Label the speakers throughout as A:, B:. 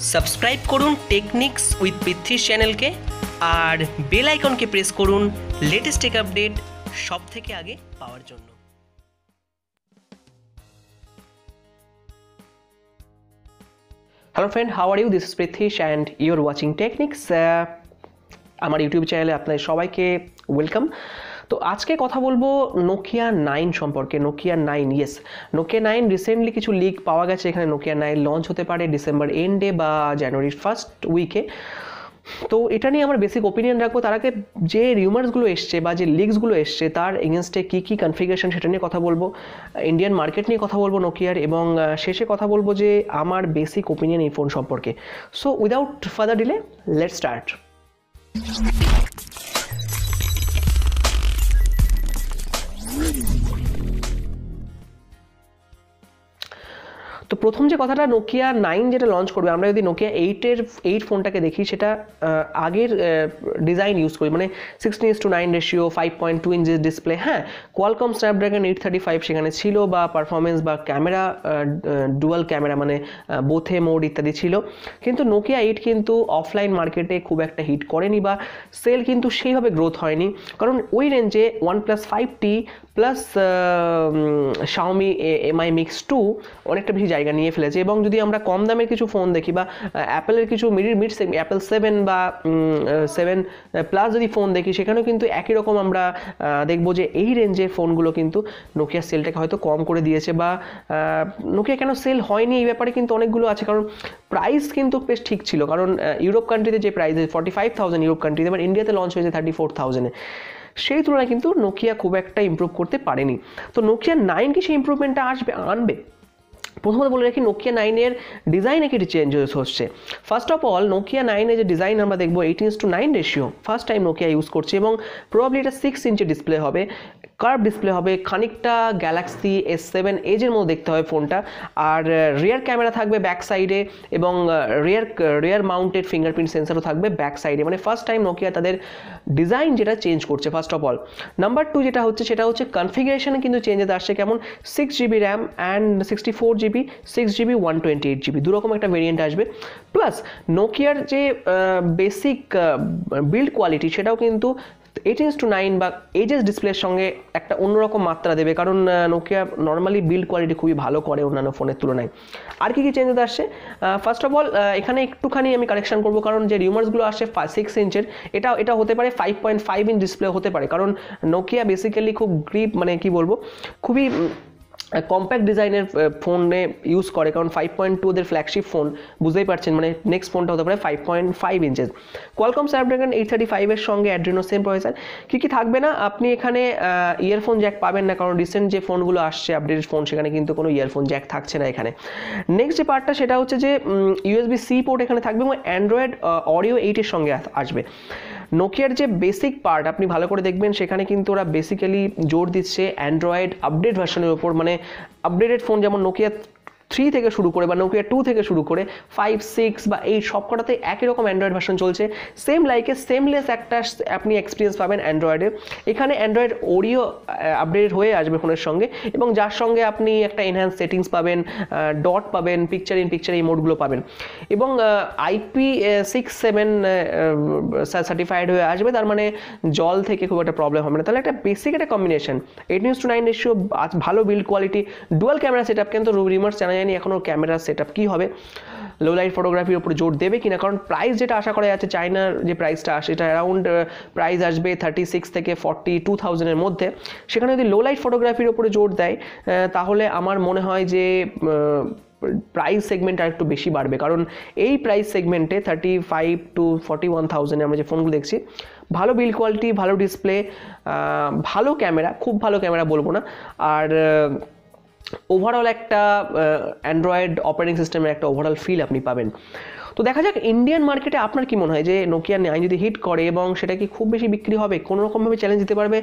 A: Subscribe করুন techniques with পৃথ্বীর চ্যানেলকে আর বেল আইকনকে প্রেস করুন লেটেস্ট টেক আপডেট সব থেকে আগে পাওয়ার জন্য। Hello friend how are you this is and your watching Technics আমার ইউটিউব চ্যানেলে আপনাদের সবাইকে ওয়েলকাম তো আজকে কথা বলব নোকিয়া নাইন সম্পর্কে Nokia nine yes Nokia nine recently কিছু লিক পাওয়া গেছে, এখানে নোকিয়া নাইন লঞ্চ হতে পারে ডিসেম্বর এন্ডে বা জানুয়ারির ফার্স্ট উইকে তো এটা নিয়ে আমার বেসিক ওপিনিয়ন রাখব, তার আগে যে রিউমার্সগুলো এসছে বা যে লিগসগুলো এসছে, তার এগেনস্টে কী কী কনফিগারেশন সেটা নিয়ে কথা বলব। ইন্ডিয়ান মার্কেট নিয়ে কথা বলব নোকিয়ার এবং শেষে কথা বলব যে আমার বেসিক ওপিনিয়ন এই ফোন সম্পর্কে। So without further delay let start তো প্রথম যে কথাটা নোকিয়া নাইন যেটা লঞ্চ করবে, আমরা যদি নোকিয়া এইটের এইট ফোনটাকে দেখি, সেটা আগের ডিজাইন ইউজ করি। মানে sixteen is to nine ratio five point two inches display হ্যাঁ Qualcomm Snapdragon eight thirty five সেখানে ছিল, বা পারফরমেন্স বা ক্যামেরা ডুয়াল ক্যামেরা মানে বোথে মোড ইত্যাদি ছিল। কিন্তু নোকিয়া এইট কিন্তু অফলাইন মার্কেটে খুব একটা হিট করেনি, বা সেল কিন্তু সেইভাবে গ্রোথ হয়নি। কারণ ওই রেঞ্জে one plus five T plus Xiaomi Mi Mix two অনেকটা বেশি জায়গা নিয়ে ফেলেছে এবং যদি আমরা কম দামের কিছু ফোন দেখি বা অ্যাপেলের কিছু মিড মিড অ্যাপেল সেভেন বা সেভেন প্লাস যদি ফোন দেখি, সেখানেও কিন্তু একই রকম আমরা দেখব যে এই রেঞ্জের ফোনগুলো কিন্তু নোকিয়ার সেলটাকে হয়তো কম করে দিয়েছে বা নোকিয়া কেন সেল হয়নি এই ব্যাপারে কিন্তু অনেকগুলো আছে। কারণ প্রাইস কিন্তু বেশ ঠিক ছিল। কারণ ইউরোপ কান্ট্রিতে যে price forty five thousand Europe কান্ট্রিতে এবার ইন্ডিয়াতে লঞ্চ হয়েছে থার্টি ফোর থাউজেন্ডে সেই তুলনায় কিন্তু নোকিয়া খুব একটা ইমপ্রুভ করতে পারেনি। তো নোকিয়া নাইন কি সেই ইমপ্রুভমেন্টটা আসবে, আনবে? প্রথমত বলে রাখি নোকিয়া নাইনের ডিজাইনে কিছু চেঞ্জেস হচ্ছে। ফার্স্ট অফ অল নোকিয়া নাইনে যে ডিজাইন আমরা দেখব eighteen two nine ratio first time Nokia use করছে এবং প্রবাবলি এটা সিক্স ইঞ্চি ডিসপ্লে হবে। কার্ভ ডিসপ্লে হবে খানিকটা গ্যালাক্সি এস সেভেন এজের মধ্যে দেখতে হবে ফোনটা। আর রিয়ার ক্যামেরা থাকবে ব্যাক সাইডে এবং রিয়ার রিয়ার মাউন্টেড ফিঙ্গারপ্রিন্ট সেন্সারও থাকবে ব্যাক সাইডে মানে ফার্স্ট টাইম নোকিয়া তাদের ডিজাইন যেটা চেঞ্জ করছে first of all number two যেটা হচ্ছে, সেটা হচ্ছে কনফিগারেশনে কিন্তু চেঞ্জেস আসছে। কেমন? Six GB RAM and sixty four GB six GB one twenty eight GB দুরকম একটা ভেরিয়েন্ট আসবে। প্লাস নোকিয়ার যে বেসিক বিল্ড কোয়ালিটি সেটাও কিন্তু এইটিন টু নাইন বা এইচএস ডিসপ্লের সঙ্গে একটা অন্যরকম মাত্রা দেবে, কারণ নোকিয়া নর্মালি বিল্ড কোয়ালিটি খুবই ভালো করে অন্যান্য ফোনের তুলনায়। আর কি কী চেঞ্জেস আসছে? ফার্স্ট অফ অল এখানে একটুখানি আমি কারেকশন করব, কারণ যে রিউমার্সগুলো আসছে সিক্স ইঞ্চের এটা এটা হতে পারে five point five inch display হতে পারে, কারণ নোকিয়া বেসিক্যালি খুব গ্রিপ মানে কি বলব, খুবই কম্প্যাক্ট ডিজাইনের ফোনে ইউজ করে। কারণ ফাইভ পয়েন্ট টু ওদের ফ্ল্যাগশিপ ফোন বুঝতেই পারছেন মানে নেক্সট ফোনটা হতে পারে five point five inches Qualcomm Snapdragon eight thirty ফাইভের সঙ্গে অ্যাড্রিনো সেম প্রসেসর কী কী থাকবে না? আপনি এখানে ইয়ারফোন জ্যাক পাবেন না, কারণ রিসেন্ট যে ফোনগুলো আসছে আপডেটেড ফোন সেখানে কিন্তু কোনো ইয়ারফোন জ্যাক থাকছে না এখানে। নেক্সট যে পার্টটা সেটা হচ্ছে যে ইউএসবি সি পোর্ট এখানে থাকবে এবং অ্যান্ড্রয়েড অডিও এইটের সঙ্গে আসবে। নোকিয়ার যে বেসিক পার্ট আপনি ভালো করে দেখবেন, সেখানে কিন্তু ওরা বেসিক্যালি জোর দিচ্ছে অ্যান্ড্রয়েড আপডেট ভার্সনের ওপর মানে আপডেটেড ফোন যেমন নোকিয়া থ্রি থেকে শুরু করে বা নোকিয়া টু থেকে শুরু করে ফাইভ সিক্স বা এই সবকটাতে একই রকম অ্যান্ড্রয়েড ভার্সন চলছে। সেম লাইকে সেমলেস একটা আপনি এক্সপিরিয়েন্স পাবেন অ্যান্ড্রয়েডে এখানে অ্যান্ড্রয়েড ওরিও আপডেট হয়ে আসবে ফোনের সঙ্গে এবং যার সঙ্গে আপনি একটা এনহ্যান্স সেটিংস পাবেন ডট পাবেন পিকচার ইন পিকচার এই মোডগুলো পাবেন। এবং আইপি সিক্স সেভেন সার্টিফাইড হয়ে আসবে। তার মানে জল থেকে খুব একটা প্রবলেম হবে না। তাহলে একটা বেসিক একটা combination eight news two nine ratio ভালো build quality dual camera set up কিন্তু রিমার্স জানা যায়নি এখনও ক্যামেরা সেট আপ কী হবে? লো লাইট ফটোগ্রাফির উপর জোর দেবে কিনা? কারণ প্রাইস যেটা আশা করা যাচ্ছে চায়নার যে প্রাইসটা আসে এটা অ্যারাউন্ড প্রাইস আসবে থার্টি সিক্স থেকে ফর্টি টু থাউজেন্ডের মধ্যে। সেখানে যদি লো লাইট ফটোগ্রাফির উপরে জোর দেয় তাহলে আমার মনে হয় যে প্রাইস সেগমেন্ট আর একটু বেশি বাড়বে। কারণ এই প্রাইস সেগমেন্টে thirty five two forty one থাউজেন্ডে আমরা যে ফোনগুলো দেখছি, ভালো বিল কোয়ালিটি ভালো ডিসপ্লে ভালো ক্যামেরা খুব ভালো ক্যামেরা বলব না। আর ওভারঅল একটা অ্যান্ড্রয়েড অপারেটিং সিস্টেমের একটা ওভারঅল ফিল আপনি পাবেন। তো দেখা যাক ইন্ডিয়ান মার্কেটে আপনার কি মনে হয় যে নোকিয়া নাইন যদি হিট করে এবং সেটা কি খুব বেশি বিক্রি হবে, কোনো রকমভাবে চ্যালেঞ্জ দিতে পারবে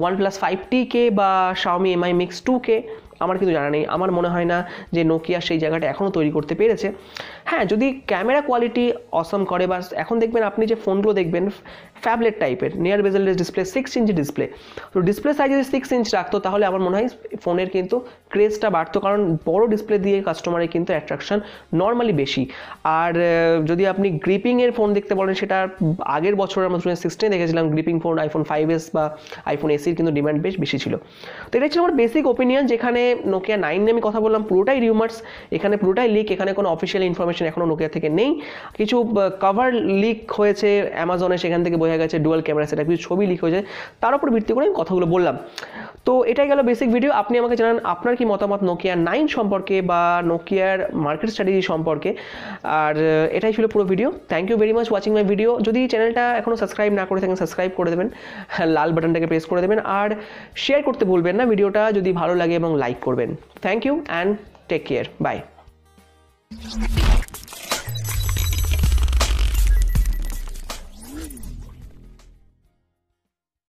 A: ওয়ান প্লাস ফাইভ টি কে বা শাওমি এমআই মিক্স টু কে আমার কিন্তু জানা নেই, আমার মনে হয় না যে নোকিয়া সেই জায়গাটা এখনও তৈরি করতে পেরেছে। হ্যাঁ যদি ক্যামেরা কোয়ালিটি অসম করে বা এখন দেখবেন আপনি যে ফোনগুলো দেখবেন ফ্যাবলেট টাইপের নিয়ার বেজেলের ডিসপ্লে সিক্স ইঞ্চি ডিসপ্লে তো ডিসপ্লে সাইজ যদি সিক্স ইঞ্চ রাখতো, তাহলে আমার মনে হয় ফোনের কিন্তু ক্রেজটা বাড়তো, কারণ বড় ডিসপ্লে দিয়ে কাস্টমারের কিন্তু অ্যাট্রাকশন নর্মালি বেশি। আর যদি আপনি গ্রিপিংয়ের ফোন দেখতে বলেন, সেটা আগের বছর আমরা টু সিক্সটিনে দেখেছিলাম gripping phone iPhone five S বা আইফোন এসির কিন্তু ডিমান্ড বেশ বেশি ছিল। তো এটা ছিল আমার বেসিক ওপিনিয়ন যেখানে নোকিয়া নাইন নিয়ে আমি কথা বললাম, পুরোটাই রিউমার্স এখানে পুরোটাই লিক এখানে কোনো অফিসিয়াল ইনফরমেশন এখনও নোকিয়া থেকে নেই। কিছু কভার লিক হয়েছে অ্যামাজনে সেখান থেকে বোঝা গেছে ডুয়াল ক্যামেরা সেটা কিছু ছবি লিক হয়েছে তার উপর ভিত্তি করে আমি কথাগুলো বললাম। তো এটাই গেল বেসিক ভিডিও আপনি আমাকে জানান আপনার কি মতামত নোকিয়া নাইন সম্পর্কে বা নোকিয়ার মার্কেট স্ট্র্যাটেজি সম্পর্কে। আর এটাই ছিল পুরো video thank you very much watching my video যদি চ্যানেলটা এখনও সাবস্ক্রাইব না করে থাকেন সাবস্ক্রাইব করে দেবেন হ্যাঁ, লাল বাটনটাকে প্রেস করে দেবেন আর শেয়ার করতে ভুলবেন না ভিডিওটা যদি ভালো লাগে এবং লাইক করবেন। Thank you and take care bye